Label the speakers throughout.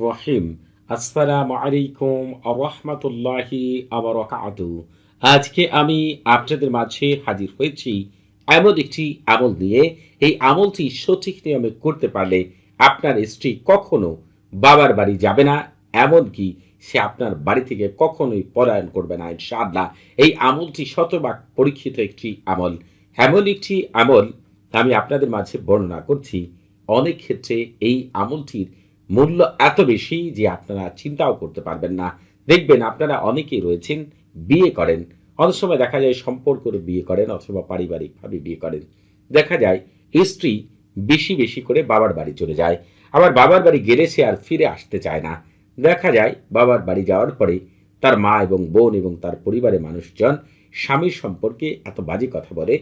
Speaker 1: রহিম আসসালামু আলাইকুম আজকে আমি আপনাদের মাঝে হাজির হয়েছি এমন একটি আমল নিয়ে। এই আমলটি সঠিক নিয়মে করতে পারলে আপনার স্ত্রী কখনো বাবার বাড়ি যাবে না, এমনকি সে আপনার বাড়ি থেকে কখনোই পলায়ন করবে না, ইনশাআল্লাহ। এই আমলটি শতভাগ পরীক্ষিত একটি আমল। এমন একটি আমল আমি আপনাদের মাঝে বর্ণনা করছি। অনেক ক্ষেত্রে এই আমলটির মূল্য এত বেশি যে আপনারা চিন্তাও করতে পারবেন না। দেখবেন আপনারা অনেকেই রয়েছেন, বিয়ে করেন। অনেক সময় দেখা যায় সম্পর্কের বিয়ে করেন অথবা পারিবারিকভাবে বিয়ে করেন। দেখা যায় স্ত্রী বেশি বেশি করে বাবার বাড়ি চলে যায়। আবার বাবার বাড়ি গেলে সে আর ফিরে আসতে চায় না। দেখা যায় বাবার বাড়ি যাওয়ার পরে তার মা এবং বোন এবং তার পরিবারের মানুষজন স্বামীর সম্পর্কে এত বাজে কথা বলে,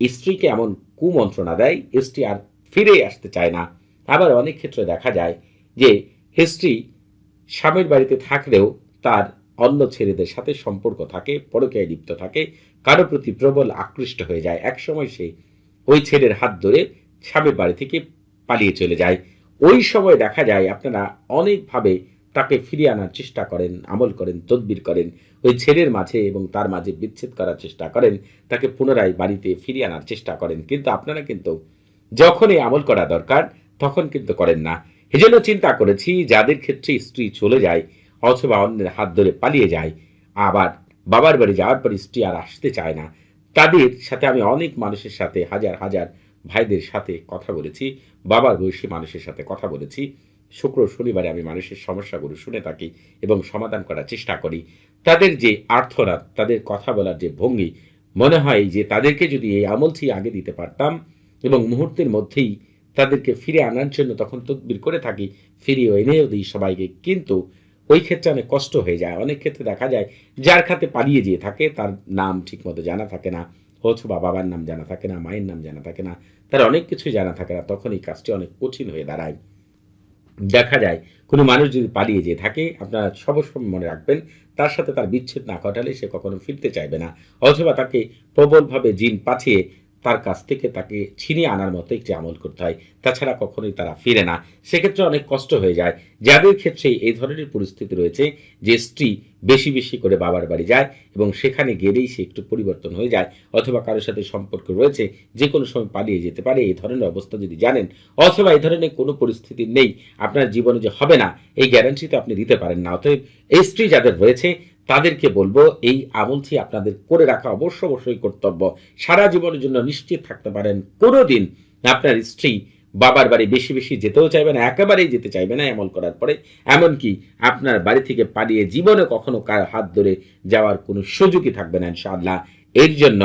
Speaker 1: স্ত্রীকে এমন কুমন্ত্রণা দেয়, স্ত্রী আর ফিরে আসতে চায় না। আবার অনেক ক্ষেত্রে দেখা যায় যে, হিস্ট্রি স্বামীর বাড়িতে থাকলেও তার অন্য ছেলেদের সাথে সম্পর্ক থাকে, পরকীয়ায় লিপ্ত থাকে, কারও প্রতি প্রবল আকৃষ্ট হয়ে যায়। একসময় সে ওই ছেলের হাত ধরে স্বামীর বাড়ি থেকে পালিয়ে চলে যায়। ওই সময় দেখা যায় আপনারা অনেকভাবে তাকে ফিরিয়ে আনার চেষ্টা করেন, আমল করেন, তদবির করেন। ওই ছেলের মাঝে এবং তার মাঝে বিচ্ছেদ করার চেষ্টা করেন, তাকে পুনরায় বাড়িতে ফিরিয়ে আনার চেষ্টা করেন। কিন্তু আপনারা কিন্তু যখনই আমল করা দরকার, তখন কিন্তু করেন না। এজন্য চিন্তা করেছি, যাদের ক্ষেত্রে স্ত্রী চলে যায় অথবা অন্যের হাত ধরে পালিয়ে যায়, আবার বাবার বাড়ি যাওয়ার পর স্ত্রী আর আসতে চায় না, তাদের সাথে আমি অনেক মানুষের সাথে, হাজার হাজার ভাইদের সাথে কথা বলেছি, বাবার বয়সী মানুষের সাথে কথা বলেছি। শুক্র শনিবারে আমি মানুষের সমস্যাগুলো শুনে থাকি এবং সমাধান করার চেষ্টা করি। তাদের যে আর্থনাদ, তাদের কথা বলার যে ভঙ্গি, মনে হয় যে তাদেরকে যদি এই আমলটি আগে দিতে পারতাম এবং মুহূর্তের মধ্যেই তাদেরকে ফিরে আনার জন্য তখন তদবির করে থাকি ফিরিয়ে এনেও দিই সবাইকে। কিন্তু ওই ক্ষেত্রে অনেক কষ্ট হয়ে যায়। অনেক ক্ষেত্রে দেখা যায়, যার খাতে পালিয়ে যেয়ে থাকে, তার নাম ঠিকমতো জানা থাকে না, অথবা বাবার নাম জানা থাকে না, মায়ের নাম জানা থাকে না, তার অনেক কিছুই জানা থাকে না। তখন এই কাজটি অনেক কঠিন হয়ে দাঁড়ায়। দেখা যায়, কোনো মানুষ যদি পালিয়ে যেয়ে থাকে, আপনারা সবসময় মনে রাখবেন, তার সাথে তার বিচ্ছেদ না ঘটালে সে কখনো ফিরতে চাইবে না, অথবা তাকে প্রবলভাবে জিন পাঠিয়ে তার কাছ থেকে তাকে ছিনিয়ে আনার মতো একটি আমল করতে হয়। তাছাড়া কখনোই তারা ফিরে না। সেক্ষেত্রে অনেক কষ্ট হয়ে যায়। যাদের ক্ষেত্রে এই ধরনের পরিস্থিতি রয়েছে যে স্ত্রী বেশি বেশি করে বাবার বাড়ি যায় এবং সেখানে গেলেই সে একটু পরিবর্তন হয়ে যায় অথবা কারোর সাথে সম্পর্ক রয়েছে, যে কোনো সময় পালিয়ে যেতে পারে, এই ধরনের অবস্থা যদি জানেন অথবা এই ধরনের কোনো পরিস্থিতি নেই, আপনার জীবনে যে হবে না, এই গ্যারান্টি তো আপনি দিতে পারেন না। অতএব এই স্ত্রী যাদের রয়েছে তাদেরকে বলব, এই আমলটি আপনাদের করে রাখা অবশ্য অবশ্যই কর্তব্য। সারা জীবনের জন্য নিশ্চিত থাকতে পারেন, কোনোদিন আপনার স্ত্রী বাবার বাড়ি বেশি বেশি যেতেও চাইবে না, একেবারেই যেতে চাইবে না আমল করার পরে। এমনকি আপনার বাড়ি থেকে পালিয়ে জীবনে কখনো কার হাত ধরে যাওয়ার কোনো সুযোগই থাকবে না, ইনশাআল্লাহ। এর জন্য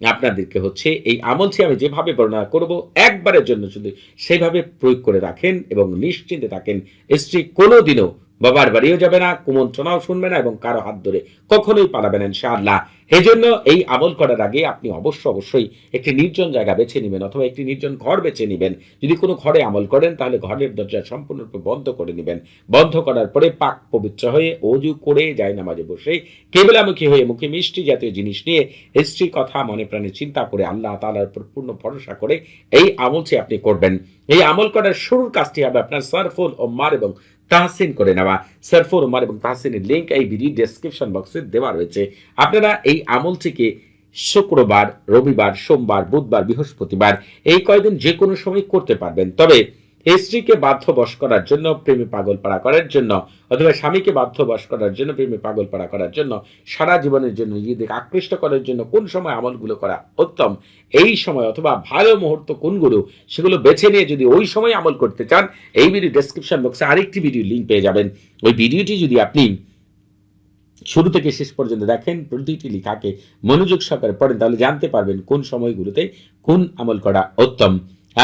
Speaker 1: আপনাদেরকে হচ্ছে এই আমলটি আমি যেভাবে বর্ণনা করব, একবারের জন্য শুধু সেইভাবে প্রয়োগ করে রাখেন এবং নিশ্চিন্তে থাকেন। স্ত্রী কোনোদিনও বাবার বাড়িও যাবে না, কুমন্ত্রণাও শুনবে না এবং কারও হাত ধরে কখনোই পালাবে না ইনশাআল্লাহ। এই জন্য এই আমল করার আগে আপনি অবশ্য অবশ্যই একটি নির্জন জায়গা বেছে নেবেন অথবা একটি নির্জন ঘর বেছে নেবেন। যদি কোনো ঘরে আমল করেন, তাহলে ঘরের দরজা সম্পূর্ণরূপে বন্ধ করে নেবেন। বন্ধ করার পরে পাক পবিত্র হয়ে অজু করে যায় নামাজে বসে কেবলামুখী হয়ে মুখে মিষ্টি জাতীয় জিনিস নিয়ে স্ত্রীর কথা, মনে প্রাণে চিন্তা করে আল্লাহ তালার উপর পূর্ণ ভরসা করে এই আমলটি আপনি করবেন, এই আমল করার শুরুর কাজটি হবে আপনার সারফুল মার এবং তাহসিন করে নেওয়া। সরফর উমার এবং তাহসিনের লিঙ্ক এই ভিডিও ডেসক্রিপশন বক্সে দেওয়া রয়েছে। আপনারা এই আমলটিকে শুক্রবার, রবিবার, সোমবার, বুধবার, বৃহস্পতিবার এই কয়দিন যে কোনো সময় করতে পারবেন। তবে স্ত্রীকে বাধ্য বশ করার জন্য প্রেমে পাগল পাড়া করার জন্য, অথবা স্বামীকে বাধ্য বশ করার জন্য, প্রেমে পাগল পাড়া করার জন্য, সারা জীবনের জন্য নিজেদের আকৃষ্ট করার জন্য কোন সময় আমলগুলো করা উত্তম? এই সময় অথবা ভালো মুহূর্ত কোনগুলো? সেগুলো বেছে নিয়ে যদি ওই সময় আমল করতে চান, এই ভিডিও ডেসক্রিপশন বক্সে আরেকটি ভিডিও লিঙ্ক পেয়ে যাবেন। ওই ভিডিওটি যদি আপনি শুরু থেকে শেষ পর্যন্ত দেখেন, প্রতিটি লেখাকে মনোযোগ সহকারে পড়েন, তাহলে জানতে পারবেন কোন সময়গুলোতে কোন আমল করা উত্তম।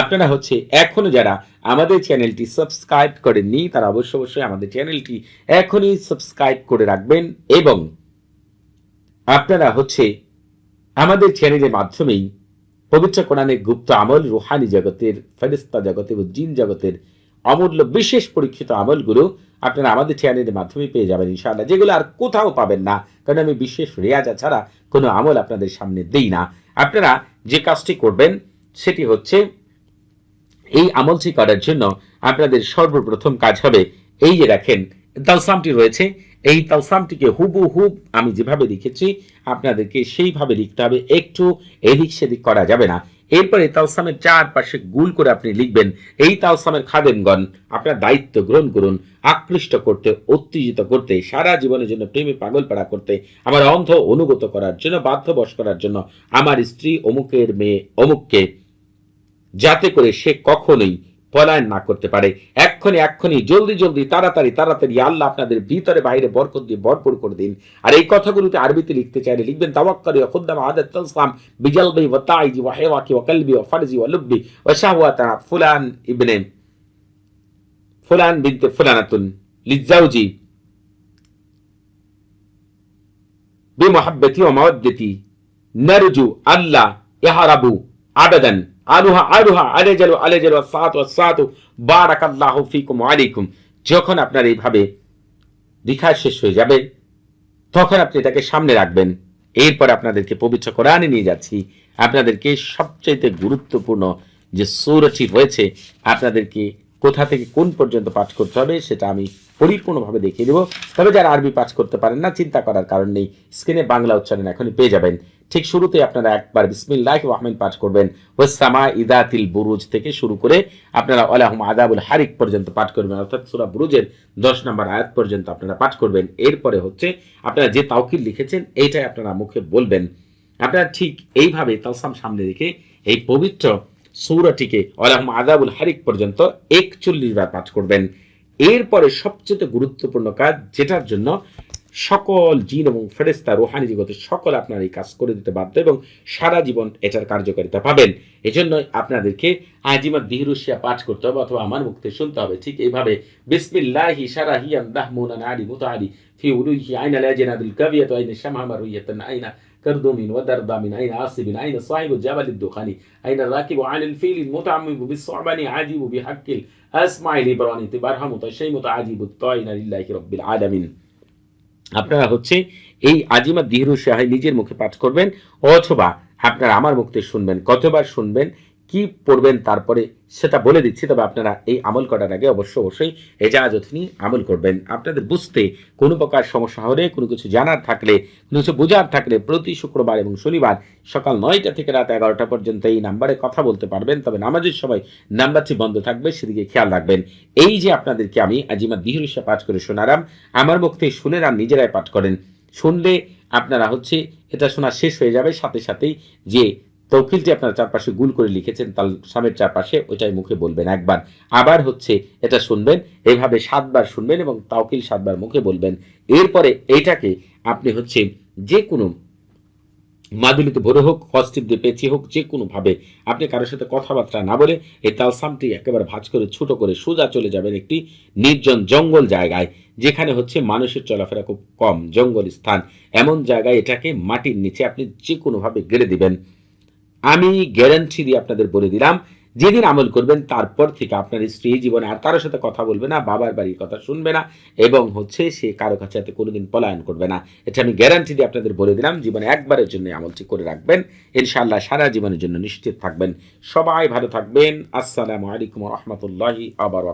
Speaker 1: আপনারা হচ্ছে এখনও যারা আমাদের চ্যানেলটি সাবস্ক্রাইব করেননি, তারা অবশ্য অবশ্যই আমাদের চ্যানেলটি এখনই সাবস্ক্রাইব করে রাখবেন এবং আপনারা হচ্ছে আমাদের চ্যানেলের মাধ্যমেই পবিত্র কোরআনের গুপ্ত আমল, রুহানি জগতের ফেরিস্তা জগতের ও জিন জগতের অমূল্য বিশেষ পরীক্ষিত আমলগুলো আপনারা আমাদের চ্যানেলের মাধ্যমে পেয়ে যাবেন ইনশাআল্লাহ। যেগুলো আর কোথাও পাবেন না, কারণ আমি বিশেষ রেয়াজা ছাড়া কোনো আমল আপনাদের সামনে দেই না। আপনারা যে কাজটি করবেন, সেটি হচ্ছে এই আমলটি করার জন্য আপনাদের সর্বপ্রথম কাজ হবে এই যে দেখেন তালসামটি রয়েছে। এই তালসামটিকে হুবু হুব আমি যেভাবে লিখেছি, আপনাদেরকে সেইভাবে লিখতে হবে। একটু এদিক সেদিক করা যাবে না। এরপরে তালসামের চারপাশে গুল করে আপনি লিখবেন, এই তালসামের খাদেমগণ আপনার দায়িত্ব গ্রহণ করুন, আকৃষ্ট করতে, উত্তেজিত করতে, সারা জীবনের জন্য প্রেমে পাগল পাড়া করতে, আমার অন্ধ অনুগত করার জন্য, বাধ্যবশ করার জন্য, আমার স্ত্রী অমুকের মেয়ে অমুককে যাতে করে সে কখনোই পলায়ন না করতে পারে। এক্ষণে এক্ষণে, জলদি জলদি, তাড়াতাড়ি তাড়াতাড়ি আল্লাহ আপনাদের ভিতরে বাইরে বরকত দিয়ে ভরপুর করে দিন। আর এই কথাগুলোতে আরবিতে লিখতে চাইলে লিখবেন খুদ্দাম আদাত তাইজি কলবি ফারজি লুব্বি ফুলান ইবনে, ফুলান বিনতে ফুলানাতুন লিজাউজি বিমহাব্বতি ওয়া মাওয়াদ্দতি নারজু আল্লাহ ইহারাবু আবাদান। আলুহা আলুহা আলেজাল আলেজাল, সাত সাত, বারাকাল্লাহু ফিকুম আলাইকুম। যখন আপনার এইভাবে লিখা শেষ হয়ে যাবে, তখন আপনি এটাকে সামনে রাখবেন। এরপর আপনাদেরকে পবিত্র কোরআনে নিয়ে যাচ্ছি। আপনাদেরকে সবচাইতে গুরুত্বপূর্ণ যে সৌরটি রয়েছে, আপনাদেরকে কোথা থেকে কোন পর্যন্ত পাঠ করতে হবে, সেটা আমি পরিপূর্ণভাবে দেখিয়ে দেবো। তবে যারা আরবি পাঠ করতে পারেন না, চিন্তা করার কারণ নেই। স্ক্রিনে বাংলা উচ্চারণ এখনই পেয়ে যাবেন। ঠিক শুরুতে আপনারা একবার বিসমিল্লাহ রহমান পাঠ করবেন। ওসামা ইদাতিল বুরুজ থেকে শুরু করে আপনারা আলাহম আদাবুল হারিক পর্যন্ত পাঠ করবেন, অর্থাৎ সুরা বুরুজের দশ নম্বর আয়াত পর্যন্ত আপনারা পাঠ করবেন। এরপরে হচ্ছে আপনারা যে তাওকিল লিখেছেন, এইটাই আপনারা মুখে বলবেন। আপনারা ঠিক এইভাবে তালসাম সামনে রেখে এই পবিত্র সৌরাটিকে আলাহম আদাবুল হারিক পর্যন্ত একচল্লিশ বার পাঠ করবেন। এরপরে সবচেয়ে গুরুত্বপূর্ণ কাজ, যেটার জন্য সকল জিন এবং ফেরেস্তা রোহানি জগতের সকল আপনার এই কাজ করে দিতে বাধ্য এবং সারা জীবন এটার কার্যকারিতা পাবেন এজন্য আপনাদেরকে আজিমাত দিহরুশিয়া পাঠ করতে হবে অথবা আমার মুক্তি শুনতে হবে ঠিক এইভাবে বিসমিল্লাহি সারাহি আমদাহ মুনান আলি মুতাআলি ফি উলুহি আইনা লাজিনাদুল কাবিয়াত আইনা শামহামা রুইয়াতান আইনা كردوم ودردا من أين عاصب أين صاحب الجبل الدخاني أين الراكب عن الفيل المتعمم بالصعبان عاجب بحق الأسماع الإبراني تبرهم تشيم تعجب الطائن لله رب العالمين আপনারা হচ্ছে এই আজিমা দিহরু সাহায় নিজের মুখে পাঠ করবেন, অথবা আপনারা আমার মুখতে শুনবেন, কতবার শুনবেন কি পড়বেন তারপরে সেটা বলে দিচ্ছি, তবে আপনারা এই আমল করার আগে অবশ্য অবশ্যই এজাজত নিয়ে আমল করবেন। আপনাদের বুঝতে কোনো প্রকার সমস্যা হলে, কোনো কিছু জানার থাকলে, কোনো কিছু বোঝার থাকলে প্রতি শুক্রবার এবং শনিবার সকাল নয়টা থেকে রাত এগারোটা পর্যন্ত এই নাম্বারে কথা বলতে পারবেন। তবে নামাজের সময় নাম্বারটি বন্ধ থাকবে, সেদিকে খেয়াল রাখবেন। এই যে আপনাদেরকে আমি আজিমা দিহরিসা পাঠ করে শোনারাম আমার মুখ থেকে শুনে আর নিজেরাই পাঠ করেন। শুনলে আপনারা হচ্ছে এটা শোনা শেষ হয়ে যাবে, সাথে সাথেই যে তৌকিলটি আপনার চারপাশে গুল করে লিখেছেন, তাল সামের চারপাশে ওইটাই মুখে বলবেন একবার। আবার হচ্ছে এটা শুনবেন এইভাবে সাতবার শুনবেন এবং তাওকিল সাতবার মুখে বলবেন। এরপরে এইটাকে আপনি হচ্ছে যে কোনো মাদুলিতে ভরে হোক হস্টিপ দিয়ে পেঁচিয়ে হোক, যে কোনোভাবে আপনি কারোর সাথে কথাবার্তা না বলে এই তালসামটি একেবারে ভাঁজ করে, ছোট করে সোজা চলে যাবেন একটি নির্জন জঙ্গল জায়গায়, যেখানে হচ্ছে মানুষের চলাফেরা খুব কম, জঙ্গল স্থান। এমন জায়গায় এটাকে মাটির নিচে আপনি যে কোনোভাবে গেড়ে দিবেন। আমি গ্যারান্টি দিয়ে আপনাদের বলে দিলাম, যেদিন আমল করবেন তারপর থেকে আপনার স্ত্রী জীবনে আর কারোর সাথে কথা বলবে না, বাবার বাড়ির কথা শুনবে না এবং হচ্ছে সে কারও কাছে যাতে কোনোদিন পলায়ন করবে না। এটা আমি গ্যারান্টি দিয়ে আপনাদের বলে দিলাম, জীবনে একবারের জন্য আমলটি করে রাখবেন। ইনশাআল্লাহ সারা জীবনের জন্য নিশ্চিত থাকবেন। সবাই ভালো থাকবেন। আসসালামু আলাইকুম রহমতুল্লাহি আবার